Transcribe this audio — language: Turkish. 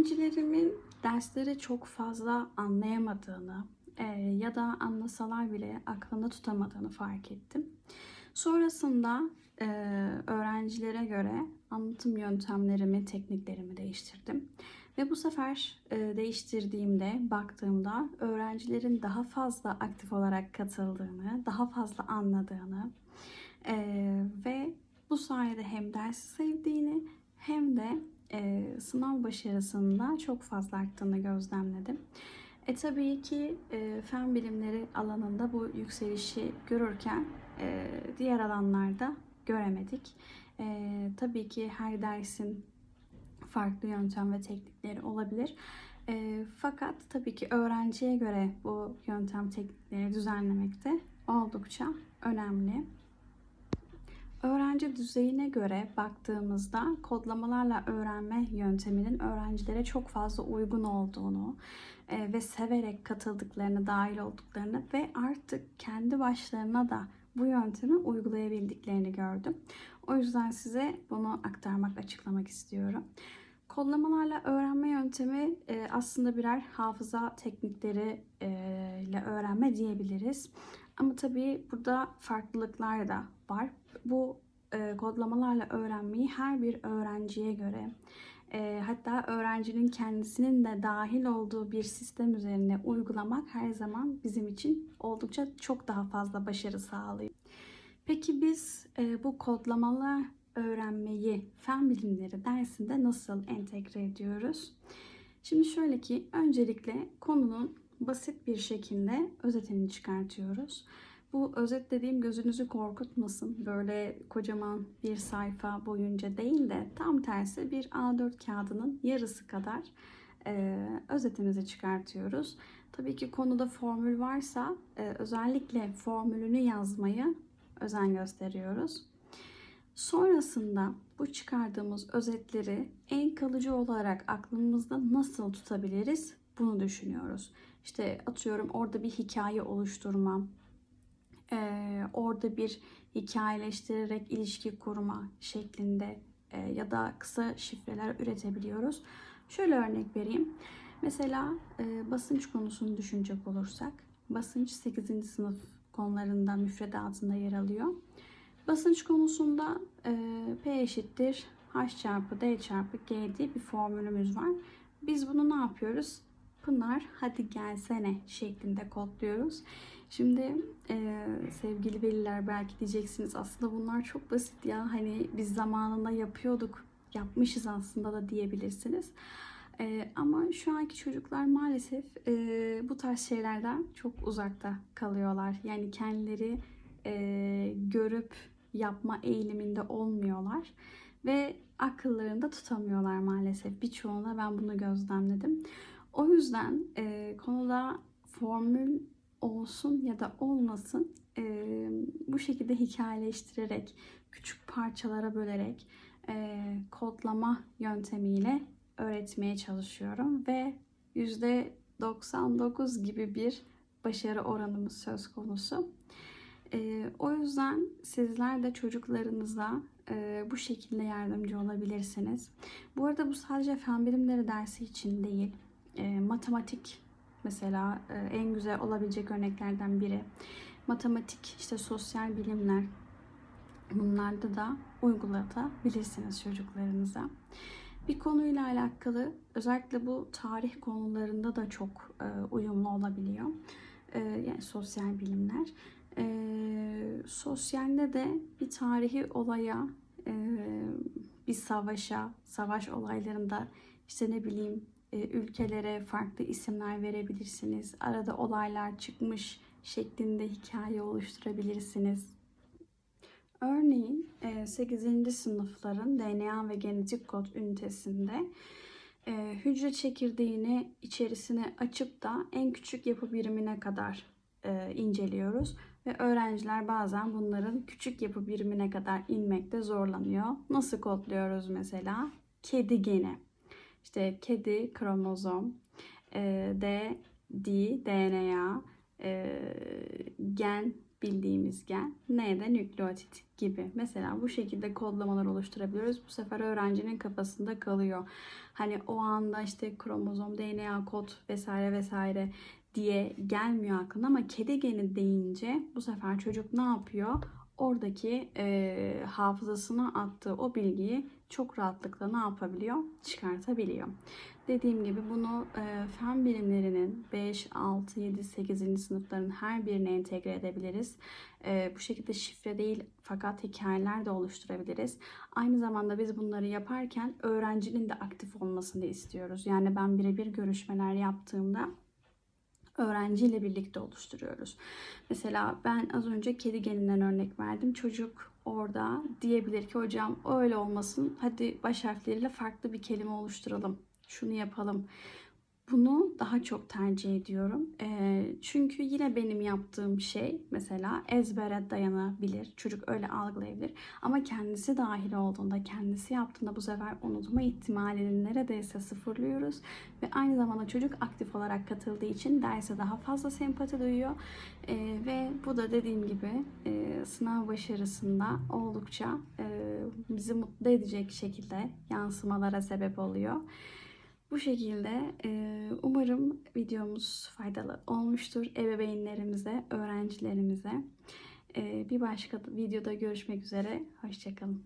Öğrencilerimin dersleri çok fazla anlayamadığını e, ya da anlasalar bile aklında tutamadığını fark ettim. Sonrasında e, öğrencilere göre anlatım yöntemlerimi, tekniklerimi değiştirdim. Ve bu sefer e, değiştirdiğimde, baktığımda öğrencilerin daha fazla aktif olarak katıldığını, daha fazla anladığını e, ve bu sayede hem dersi sevdiğini hem de e, sınav başarısında çok fazla arttığını gözlemledim. E tabii ki e, fen bilimleri alanında bu yükselişi görürken e, diğer alanlarda göremedik. E, tabii ki her dersin farklı yöntem ve teknikleri olabilir. E, fakat tabii ki öğrenciye göre bu yöntem teknikleri düzenlemek de oldukça önemli. Öğrenci düzeyine göre baktığımızda kodlamalarla öğrenme yönteminin öğrencilere çok fazla uygun olduğunu e, ve severek katıldıklarını, dahil olduklarını ve artık kendi başlarına da bu yöntemi uygulayabildiklerini gördüm. O yüzden size bunu aktarmak, açıklamak istiyorum. Kodlamalarla öğrenme yöntemi e, aslında birer hafıza teknikleri ile öğrenme diyebiliriz. Ama tabii burada farklılıklar da var. Bu e, kodlamalarla öğrenmeyi her bir öğrenciye göre e, hatta öğrencinin kendisinin de dahil olduğu bir sistem üzerine uygulamak her zaman bizim için oldukça çok daha fazla başarı sağlıyor. Peki biz e, bu kodlamalar öğrenmeyi fen bilimleri dersinde nasıl entegre ediyoruz? Şimdi şöyle ki öncelikle konunun basit bir şekilde özetini çıkartıyoruz. Bu özet dediğim gözünüzü korkutmasın. Böyle kocaman bir sayfa boyunca değil de tam tersi bir A4 kağıdının yarısı kadar e, özetimizi çıkartıyoruz. Tabii ki konuda formül varsa e, özellikle formülünü yazmayı özen gösteriyoruz. Sonrasında bu çıkardığımız özetleri en kalıcı olarak aklımızda nasıl tutabiliriz bunu düşünüyoruz. İşte atıyorum orada bir hikaye oluşturma, orada bir hikayeleştirerek ilişki kurma şeklinde ya da kısa şifreler üretebiliyoruz. Şöyle örnek vereyim. Mesela basınç konusunu düşünecek olursak, basınç 8. sınıf konularında müfredatında yer alıyor. Basınç konusunda P eşittir H çarpı D çarpı G diye bir formülümüz var. Biz bunu ne yapıyoruz? Pınar hadi gelsene şeklinde kodluyoruz. Şimdi e, sevgili veliler belki diyeceksiniz aslında bunlar çok basit ya hani biz zamanında yapıyorduk yapmışız aslında da diyebilirsiniz. E, ama şu anki çocuklar maalesef e, bu tarz şeylerden çok uzakta kalıyorlar. Yani kendileri e, görüp yapma eğiliminde olmuyorlar ve akıllarında tutamıyorlar maalesef. Birçoğunda ben bunu gözlemledim. O yüzden e, konuda formül olsun ya da olmasın e, bu şekilde hikayeleştirerek, küçük parçalara bölerek e, kodlama yöntemiyle öğretmeye çalışıyorum ve %99 gibi bir başarı oranımız söz konusu. E, o yüzden sizler de çocuklarınıza e, bu şekilde yardımcı olabilirsiniz. Bu arada bu sadece fen bilimleri dersi için değil, e, matematik mesela e, en güzel olabilecek örneklerden biri. Matematik, işte sosyal bilimler bunlarda da uygulatabilirsiniz çocuklarınıza. Bir konuyla alakalı özellikle bu tarih konularında da çok e, uyumlu olabiliyor. E, yani sosyal bilimler. E, sosyalde de bir tarihi olaya, e, bir savaşa, savaş olaylarında işte ne bileyim ülkelere farklı isimler verebilirsiniz. Arada olaylar çıkmış şeklinde hikaye oluşturabilirsiniz. Örneğin 8. sınıfların DNA ve genetik kod ünitesinde e, hücre çekirdeğini içerisine açıp da en küçük yapı birimine kadar e, inceliyoruz. Ve öğrenciler bazen bunların küçük yapı birimine kadar inmekte zorlanıyor. Nasıl kodluyoruz mesela? Kedi geni. İşte kedi kromozom, e, D, D, DNA, e, gen bildiğimiz gen, N de nükleotit gibi. Mesela bu şekilde kodlamalar oluşturabiliyoruz. Bu sefer öğrencinin kafasında kalıyor. Hani o anda işte kromozom, DNA kod vesaire vesaire diye gelmiyor aklına ama kedi geni deyince bu sefer çocuk ne yapıyor? Oradaki e, hafızasına attığı o bilgiyi çok rahatlıkla ne yapabiliyor? Çıkartabiliyor. Dediğim gibi bunu e, fen bilimlerinin 5, 6, 7, 8. sınıfların her birine entegre edebiliriz. E, bu şekilde şifre değil fakat hikayeler de oluşturabiliriz. Aynı zamanda biz bunları yaparken öğrencinin de aktif olmasını istiyoruz. Yani ben birebir görüşmeler yaptığımda öğrenciyle birlikte oluşturuyoruz. Mesela ben az önce kedi geninden örnek verdim. Çocuk orada diyebilir ki hocam öyle olmasın. Hadi baş harfleriyle farklı bir kelime oluşturalım. Şunu yapalım. Bunu daha çok tercih ediyorum. Eee, çünkü yine benim yaptığım şey mesela ezbere dayanabilir. Çocuk öyle algılayabilir. Ama kendisi dahil olduğunda, kendisi yaptığında bu sefer unutma ihtimalini neredeyse sıfırlıyoruz. Ve aynı zamanda çocuk aktif olarak katıldığı için derse daha fazla sempati duyuyor. Eee, ve bu da dediğim gibi eee, sınav başarısında oldukça eee, bizi mutlu edecek şekilde yansımalara sebep oluyor. Bu şekilde umarım videomuz faydalı olmuştur ebeveynlerimize, öğrencilerimize. Bir başka videoda görüşmek üzere. Hoşçakalın.